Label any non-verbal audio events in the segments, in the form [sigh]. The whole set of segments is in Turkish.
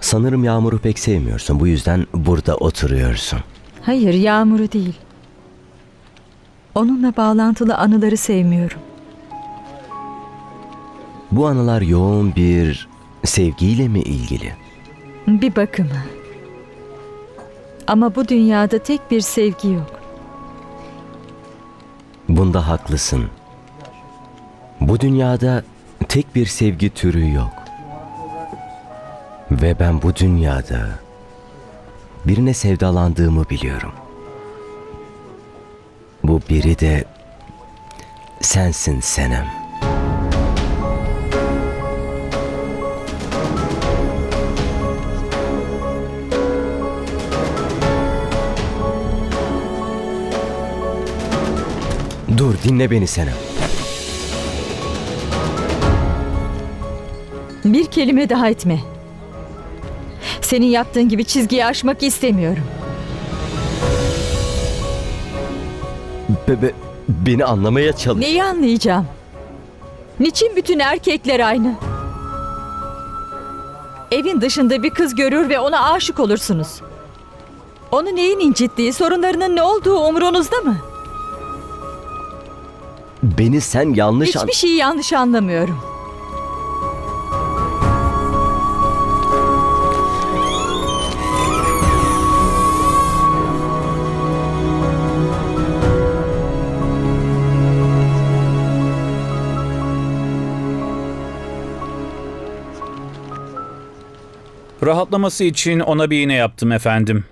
Sanırım Yağmur'u pek sevmiyorsun. Bu yüzden burada oturuyorsun. Hayır, Yağmur'u değil. Onunla bağlantılı anıları sevmiyorum. Bu anılar yoğun bir sevgiyle mi ilgili? Bir bakıma. Ama bu dünyada tek bir sevgi yok. Bunda haklısın. Bu dünyada tek bir sevgi türü yok. Ve ben bu dünyada birine sevdalandığımı biliyorum. Bu biri de sensin Senem. Dur dinle beni Senem. Bir kelime daha etme. Senin yaptığın gibi çizgiyi aşmak istemiyorum. Be- be- beni anlamaya çalış. Neyi anlayacağım? Niçin bütün erkekler aynı? Evin dışında bir kız görür ve ona aşık olursunuz. Onu neyin incittiği, sorunlarının ne olduğu umurunuzda mı? Beni sen yanlış an... Hiçbir şeyi yanlış anlamıyorum. Rahatlaması için ona bir iğne yaptım efendim.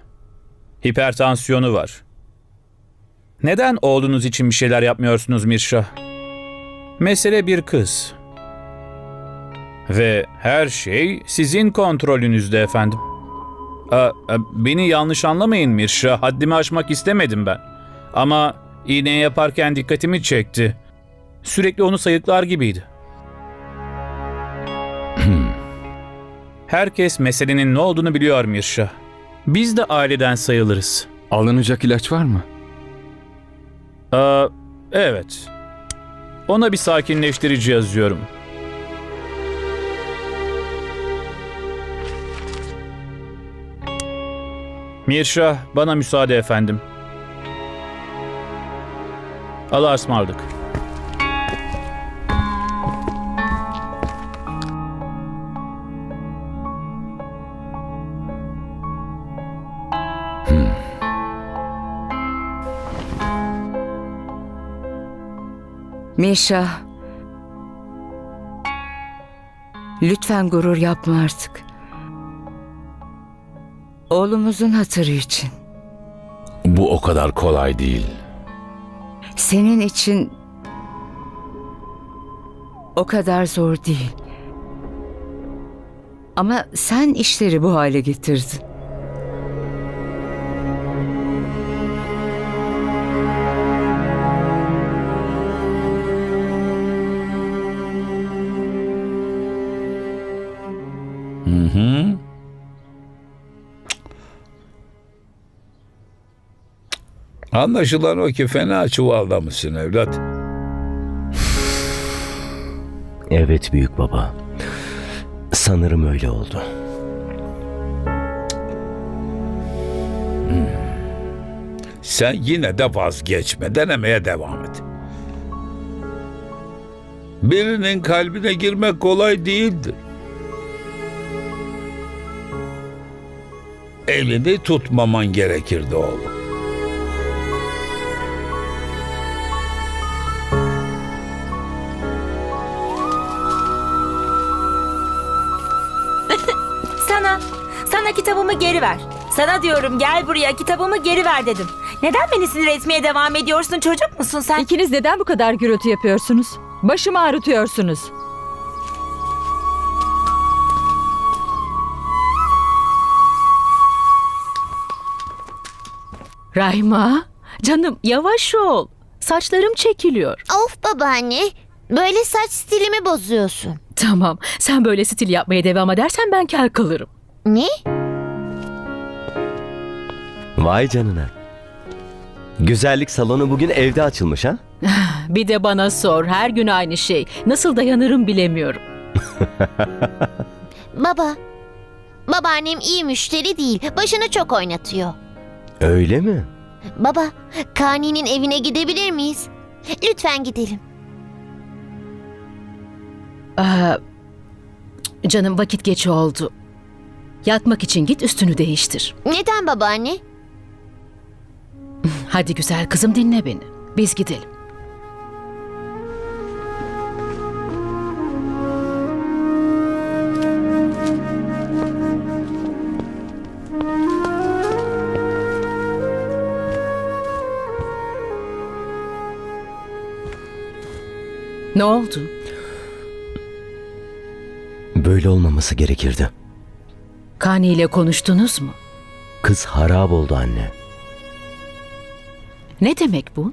Hipertansiyonu var. Neden oğlunuz için bir şeyler yapmıyorsunuz Mirşah? Mesele bir kız. Ve her şey sizin kontrolünüzde efendim. Aa, e, beni yanlış anlamayın Mirşah. Haddimi aşmak istemedim ben. Ama iğne yaparken dikkatimi çekti. Sürekli onu sayıklar gibiydi. Herkes meselenin ne olduğunu biliyor Mirşah. Biz de aileden sayılırız. Alınacak ilaç var mı? Aa, evet. Ona bir sakinleştirici yazıyorum. Mirşah, bana müsaade efendim. Allah'a ısmarladık. Mişa. Lütfen gurur yapma artık. Oğlumuzun hatırı için. Bu o kadar kolay değil. Senin için o kadar zor değil. Ama sen işleri bu hale getirdin. Anlaşılan o ki fena çuvallamışsın evlat. Evet büyük baba. Sanırım öyle oldu. Sen yine de vazgeçme, denemeye devam et. Birinin kalbine girmek kolay değildir. Elini tutmaman gerekirdi oğlum. Sana kitabımı geri ver. Sana diyorum gel buraya kitabımı geri ver dedim. Neden beni sinir etmeye devam ediyorsun çocuk musun sen? İkiniz neden bu kadar gürültü yapıyorsunuz? Başımı ağrıtıyorsunuz. Rahma, canım yavaş ol. Saçlarım çekiliyor. Of babaanne. Böyle saç stilimi bozuyorsun. Tamam, sen böyle stil yapmaya devam edersen ben kel kalırım. Ne? Vay canına. Güzellik salonu bugün evde açılmış ha? [laughs] Bir de bana sor, her gün aynı şey. Nasıl dayanırım bilemiyorum. [laughs] Baba. Babaannem iyi müşteri değil. Başını çok oynatıyor. Öyle mi? Baba, Kani'nin evine gidebilir miyiz? Lütfen gidelim. Aa, canım vakit geç oldu. Yatmak için git üstünü değiştir. Neden babaanne? Hadi güzel kızım dinle beni. Biz gidelim. Ne oldu? Böyle olmaması gerekirdi. Kani ile konuştunuz mu? Kız harap oldu anne. Ne demek bu?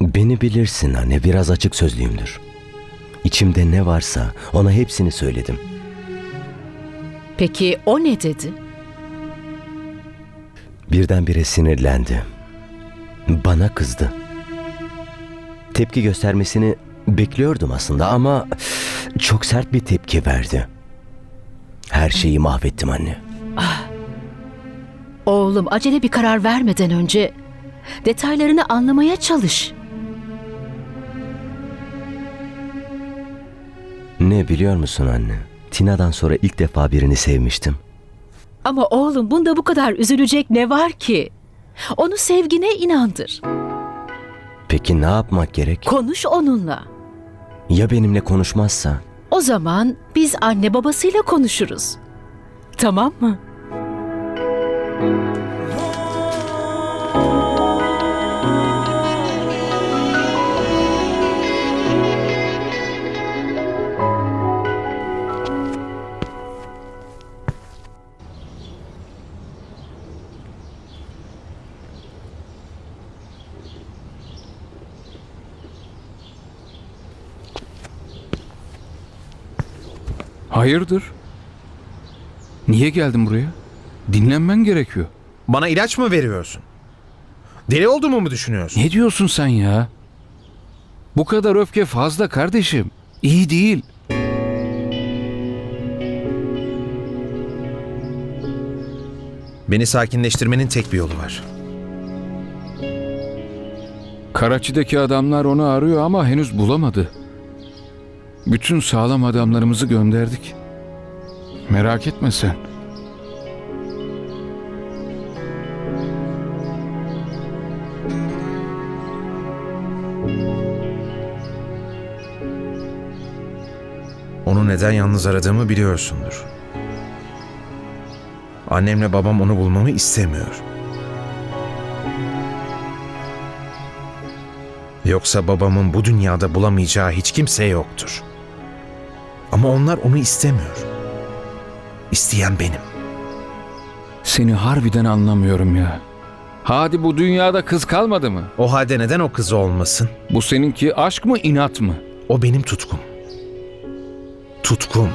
Beni bilirsin anne, biraz açık sözlüyümdür. İçimde ne varsa ona hepsini söyledim. Peki o ne dedi? Birdenbire sinirlendi. Bana kızdı. Tepki göstermesini bekliyordum aslında ama çok sert bir tepki verdi. Her şeyi mahvettim anne. Oğlum acele bir karar vermeden önce detaylarını anlamaya çalış. Ne biliyor musun anne? Tina'dan sonra ilk defa birini sevmiştim. Ama oğlum bunda bu kadar üzülecek ne var ki? Onu sevgine inandır. Peki ne yapmak gerek? Konuş onunla. Ya benimle konuşmazsa? O zaman biz anne babasıyla konuşuruz. Tamam mı? Hayırdır? Niye geldin buraya? Dinlenmen gerekiyor. Bana ilaç mı veriyorsun? Deli olduğumu mu düşünüyorsun? Ne diyorsun sen ya? Bu kadar öfke fazla kardeşim. İyi değil. Beni sakinleştirmenin tek bir yolu var. Karaçi'deki adamlar onu arıyor ama henüz bulamadı. Bütün sağlam adamlarımızı gönderdik. Merak etme sen. Onu neden yalnız aradığımı biliyorsundur. Annemle babam onu bulmamı istemiyor. Yoksa babamın bu dünyada bulamayacağı hiç kimse yoktur. Ama onlar onu istemiyor. İsteyen benim. Seni harbiden anlamıyorum ya. Hadi bu dünyada kız kalmadı mı? O halde neden o kız olmasın? Bu seninki aşk mı inat mı? O benim tutkum. Tutkum.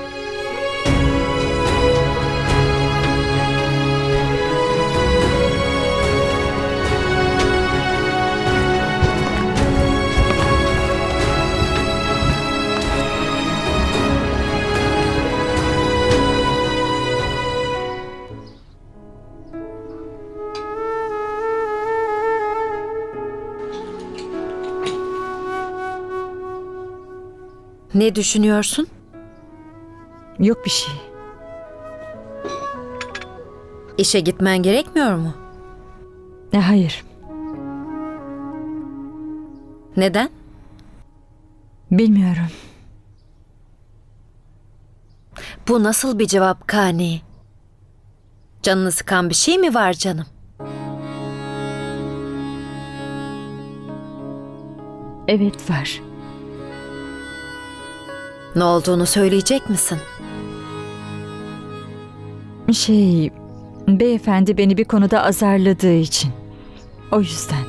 Ne düşünüyorsun? Yok bir şey. İşe gitmen gerekmiyor mu? E, hayır. Neden? Bilmiyorum. Bu nasıl bir cevap Kani? Canını sıkan bir şey mi var canım? Evet var. Ne olduğunu söyleyecek misin? Şey, beyefendi beni bir konuda azarladığı için. O yüzden.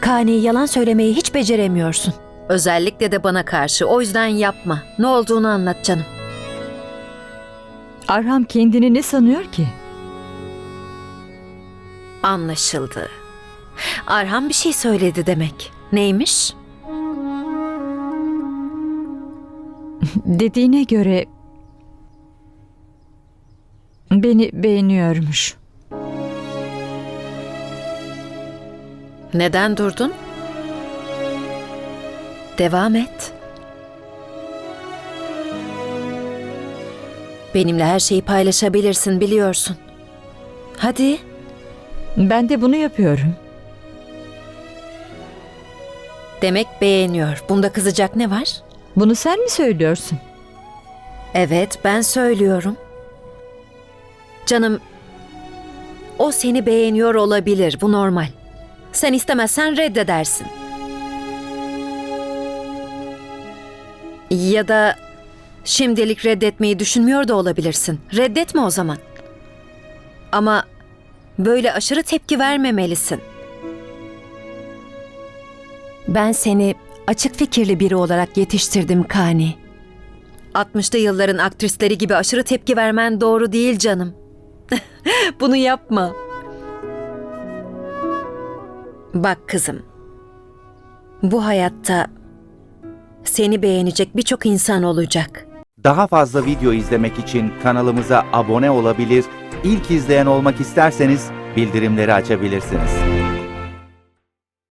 Kani yalan söylemeyi hiç beceremiyorsun. Özellikle de bana karşı. O yüzden yapma. Ne olduğunu anlat canım. Arham kendini ne sanıyor ki? Anlaşıldı. Arhan bir şey söyledi demek. Neymiş? Dediğine göre beni beğeniyormuş. Neden durdun? Devam et. Benimle her şeyi paylaşabilirsin biliyorsun. Hadi. Ben de bunu yapıyorum. Demek beğeniyor. Bunda kızacak ne var? Bunu sen mi söylüyorsun? Evet, ben söylüyorum. Canım, o seni beğeniyor olabilir. Bu normal. Sen istemezsen reddedersin. Ya da şimdilik reddetmeyi düşünmüyor da olabilirsin. Reddetme o zaman. Ama böyle aşırı tepki vermemelisin. Ben seni açık fikirli biri olarak yetiştirdim Kani. 60'lı yılların aktrisleri gibi aşırı tepki vermen doğru değil canım. [laughs] Bunu yapma. Bak kızım. Bu hayatta seni beğenecek birçok insan olacak. Daha fazla video izlemek için kanalımıza abone olabilir, ilk izleyen olmak isterseniz bildirimleri açabilirsiniz.